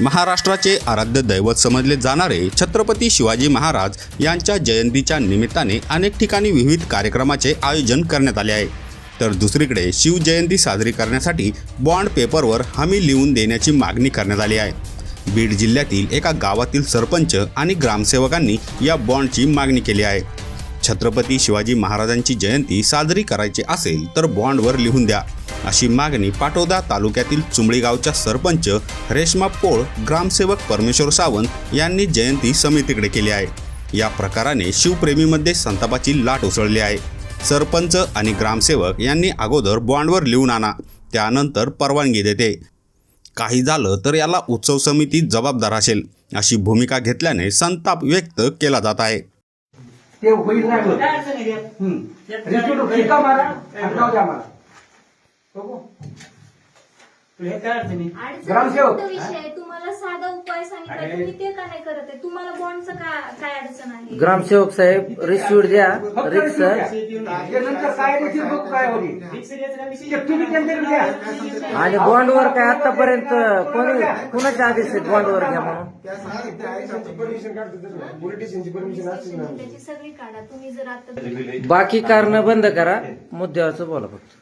महाराष्ट्राचे आराध्य दैवत समजले जाणारे छत्रपती शिवाजी महाराज यांच्या जयंतीच्या निमित्ताने अनेक ठिकाणी विविध कार्यक्रमाचे आयोजन करण्यात आले आहे. तर दुसरीकडे शिवजयंती साजरी करण्यासाठी बॉन्ड पेपरवर हमी लिहून देण्याची मागणी करण्यात आली आहे. बीड जिल्ह्यातील एका गावातील सरपंच आणि ग्रामसेवकांनी या बॉन्डची मागणी केली आहे. छत्रपती शिवाजी महाराजांची जयंती साजरी करायची असेल तर बॉन्डवर लिहून द्या. अशी मागणी पाटोदा तालुक्यातील चुंबळी गावच्या सरपंच रेश्मा पोळ ग्रामसेवक परमेश्वर सावंत यांनी जयंती समितीकडे केली आहे. या प्रकाराने शिवप्रेमीमध्ये संतापाची लाट उसळली आहे. सरपंच आणि ग्रामसेवक यांनी अगोदर बॉन्डवर लिहून आणा त्यानंतर परवानगी देते. काही झालं तर याला उत्सव समिती जबाबदार असेल अशी भूमिका घेतल्याने संताप व्यक्त केला जात आहे. ते होईल नाही बघू. तुला काय अडचण आहे? अडचण ग्रामसेवक. कोणता विषय आहे? तुम्हाला साधा उपाय सांगितला अरे. तुम्ही ते का नाही करत आहे तुम्हाला बॉन्डचं का काय अडचण आहे ग्रामसेवक साहेब रिसिव्ह द्या फक्त रिक्स द्या. नंतर काय बघू होईल तुम्ही त्यांच्याकडे द्या आणि बॉन्डवर काय आतापर्यंत कोणी कुणाचे आदेश आहेत बॉन्डवर घ्या म्हणून त्याची सगळी काढा तुम्ही जर आता बाकी कारण बंद करा मुद्द्यावरच बोला फक्त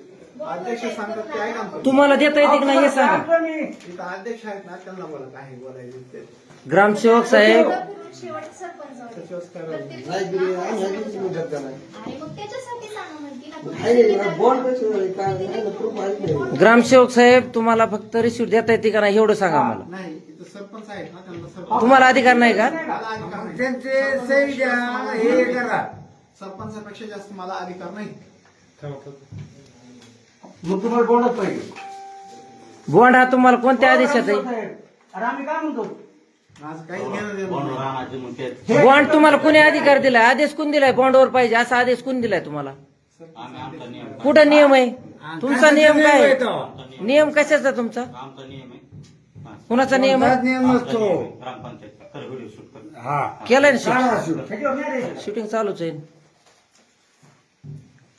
अध्यक्ष सांगतात ते ऐका ना. तुम्हाला देता येते की नाही हे सांगा. सांगतो मी इथं अध्यक्ष आहेत ना त्यांना बोला काय बोलायचं ते ग्रामसेवक साहेब. पुढून शेवट सरपंच होते. सचिवच करा. प्रत्येक गोष्ट आणि मग त्याच्यासाठी सांगा म्हणते ना तुम्ही ग्रामसेवक साहेब तुम्हाला फक्त रिसिव्ह देता येते का नाही एवढं सांगा मला नाही इथं सरपंच आहेत ना त्यांना सरपंच तुम्हाला अधिकार नाही का? मला अधिकार नाही. सरपंचापेक्षा जास्त मला अधिकार नाही. मग तुम्हाला पाहिजे. बॉन्ड हा तुम्हाला कोणत्या आदेशात आहे? अरे आम्ही काय म्हणतो? माझं काही घेणं देणं नाही. बॉन्ड तुम्हाला कोणी अधिकार दिलाय? आदेश कोण दिलाय बॉन्डवर पाहिजे? असा आदेश कोण दिलाय तुम्हाला? कुठं नियम आहे? तुमचा नियम काय आहे? नियम कशाचा तुमचा? कुणाचा नियम आहे? केलाय ना शूटिंग चालूच आहे. हो. नाही